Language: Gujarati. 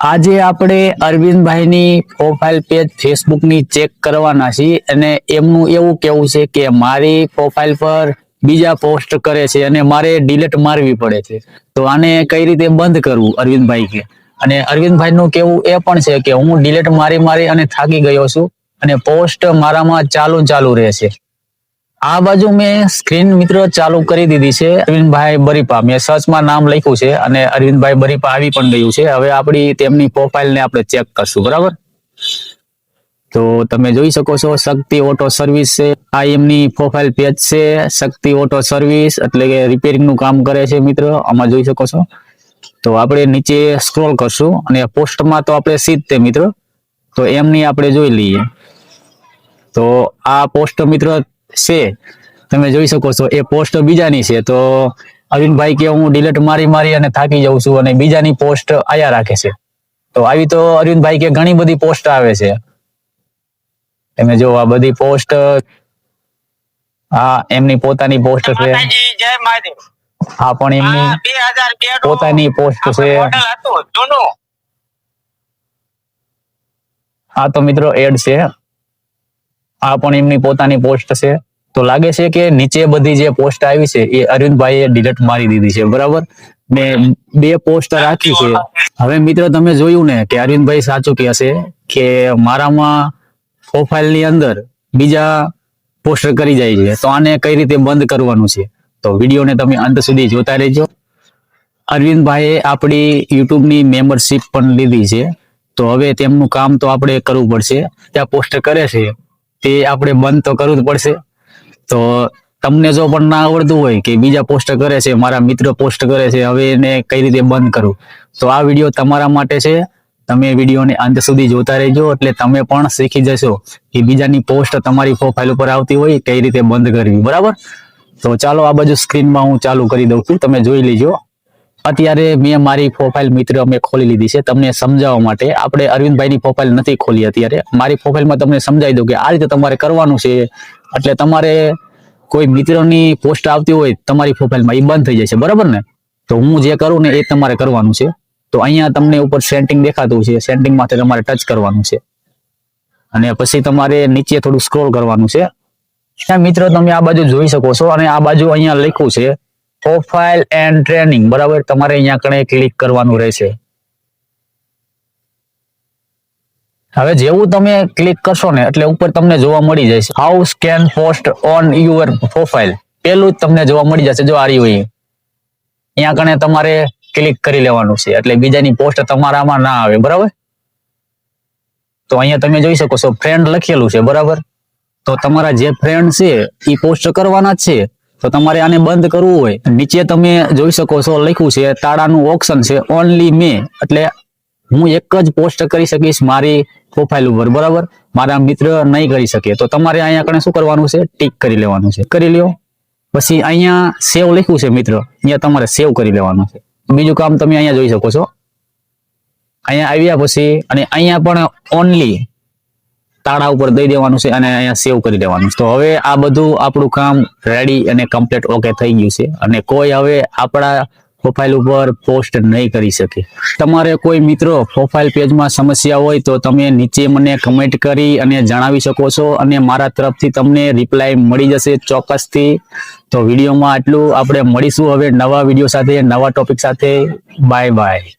આજે આપણે અરવિંદભાઈની પ્રોફાઇલ પેજ ફેસબુકની ચેક કરવાના છીએ અને એમનું એવું કેવું છે કે મારી પ્રોફાઇલ પર બીજા પોસ્ટ કરે છે અને મારે ડિલેટ મારવી પડે છે. તો આને કઈ રીતે બંધ કરવું અરવિંદભાઈ કે અને અરવિંદભાઈનું કેવું એ પણ છે કે હું ડિલેટ મારી મારી અને થાકી ગયો છું અને પોસ્ટ મારામાં ચાલુ ચાલુ રહે છે આ બાજુ મેં સ્ક્રીન મિત્રો ચાલુ કરી દીધી છે. અરવિંદભાઈ બરીપા, મેં સર્ચમાં નામ લખ્યું છે અને અરવિંદભાઈ બરીપા આવી પણ ગયું છે. હવે આપણી તેમની પ્રોફાઇલને આપણે ચેક કરશું, બરાબર? તો તમે જોઈ શકો છો, શક્તિ ઓટો સર્વિસ છે. આ એમની પ્રોફાઇલ પેજ છે, શક્તિ ઓટો સર્વિસ એટલે કે રિપેરિંગનું કામ કરે છે મિત્ર, આમાં જોઈ શકો છો. તો આપણે નીચે સ્ક્રોલ કરશું અને પોસ્ટમાં તો આપણે સીધ તે મિત્ર. તો એમની આપણે જોઈ લઈએ. તો આ પોસ્ટ મિત્ર છે. તમે જોઈ શકો છો એ પોસ્ટ બીજાની છે. તો અરવિંદભાઈ કે હું ડિલેટ મારી મારી અને થાકી જાઉં છું અને બીજાની પોસ્ટ આયા રાખે છે. તો આવી તો અરવિંદભાઈ કે ઘણી બધી પોસ્ટ આવે છે. તમે જો આ બધી પોસ્ટ હા એમની પોતાની પોસ્ટ છે. આ પણ એમની પોતાની પોસ્ટ છે. આ તો મિત્રો એડ છે. આ પણ એમની પોતાની પોસ્ટ છે. તો લાગે છે કે નીચે બધી જે પોસ્ટ આવી છે, એ અરવિંદભાઈએ ડિલીટ મારી દીધી છે. બરાબર? મેં બે પોસ્ટ રાખી છે. હવે મિત્રો, તમે જોયું ને કે અરવિંદભાઈ સાચું કહે છે કે મારામાં પ્રોફાઇલની અંદર બીજા પોસ્ટ કરી જાય છે. તો આને કઈ રીતે બંધ કરવાનું છે? તો વિડીયોને તમે અંત સુધી જોતા રહેજો. અરવિંદભાઈએ આપણી યુટ્યુબની મેમ્બરશીપ પણ લીધી છે. તો હવે તેમનું કામ તો આપણે કરવું પડશે. ત્યાં પોસ્ટ કરે છે. તે આપણે બંધ તો કરવું જ પડશે. તો તમને જો પણ ના આવડતું હોય કે બીજા પોસ્ટ કરે છે, મારા મિત્ર પોસ્ટ કરે છે, હવે એને કઈ રીતે બંધ કરવું તો આ વીડિયો તમારા માટે છે. તમે વિડીયોને અંત સુધી જોતા રહેજો, એટલે તમે પણ શીખી જશો કે બીજાની પોસ્ટ તમારી પ્રોફાઇલ ઉપર આવતી હોય, કઈ રીતે બંધ કરવી. બરાબર? તો ચાલો આ બાજુ સ્ક્રીનમાં હું ચાલુ કરી દઉં છું. તમે જોઈ લેજો. અત્યારે મેં મારી પ્રોફાઇલ મિત્ર અમે ખોલી લીધી છે. તમને સમજાવવા માટે આપણે અરવિંદભાઈની પ્રોફાઇલ નથી ખોલી અત્યારે. મારી પ્રોફાઇલમાં તમને સમજાવી દઉં કે આ રીતે તમારે કરવાનું છે. એટલે તમારે કોઈ મિત્રની પોસ્ટ આવતી હોય તમારી પ્રોફાઇલમાં એ બંધ થઈ જશે બરાબર ને? તો હું જે કરું ને એ તમારે કરવાનું છે. તો અહીંયા તમને ઉપર સેન્ટિંગ દેખાતું છે. સેન્ટિંગ માટે તમારે ટચ કરવાનું છે. અને પછી તમારે નીચે થોડું સ્ક્રોલ કરવાનું છે. મિત્રો, તમે આ બાજુ જોઈ શકો છો અને આ બાજુ અહીંયા લખ્યું છે. પ્રોફાઇલ એન્ડ ટ્રેનિંગ બરાબર? તમારે અહીંયા કણે ક્લિક કરવાનું રહેશે. હવે જેવું તમે ક્લિક કરશો ને, એટલે ઉપર તમને જોવા મળી જશે. How scan post on your profile પેલું જ તમને જોવા મળી જશે. જો આ રહ્યું અહીં. અહીંયા કણે તમારે ક્લિક કરી લેવાનું છે. એટલે બીજાની પોસ્ટ તમારામાં ના આવે. બરાબર? તો અહીંયા તમે જોઈ શકો છો ફ્રેન્ડ લખેલું છે. બરાબર? તો તમારા જે ફ્રેન્ડ છે એ પોસ્ટ કરવાના છે. તો તમારે આને બંધ કરવું હોય. નીચે તમે જોઈ શકો છો લખ્યું છે, તાળાનું ઓપ્શન છે ઓનલી મે એટલે હું એક જ પોસ્ટ કરી શકીશ મારી પ્રોફાઇલ ઉપર, બરાબર? મારા મિત્ર નહીં કરી શકે. તો તમારે અહીંયા કણે શું કરવાનું છે? ટીક કરી લેવાનું છે. કરી લ્યો. પછી અહીંયા સેવ લખ્યું છે મિત્ર. અહીંયા તમારે સેવ કરી લેવાનું છે. બીજું કામ તમે અહીંયા જોઈ શકો છો. અહીંયા આવ્યા પછી, અને અહીંયા પણ ઓનલી તાળા ઉપર દઈ દેવાનું છે અને અહીંયા સેવ કરી દેવાનું છે. તો હવે આ બધું આપણું કામ રેડી અને કમ્પ્લીટ ઓકે થઈ ગયું છે. અને કોઈ હવે આપણા પ્રોફાઇલ ઉપર પોસ્ટ નહીં કરી શકે. તમારે કોઈ મિત્રો પ્રોફાઇલ પેજમાં સમસ્યા હોય તો તમે નીચે મને કમેન્ટ કરી અને જણાવી શકો છો અને મારા તરફથી તમને રિપ્લાય મળી જશે ચોક્કસથી. તો વિડીયોમાં આટલું. આપણે મળીશું હવે નવા વીડિયો સાથે, નવા ટોપિક સાથે. Bye bye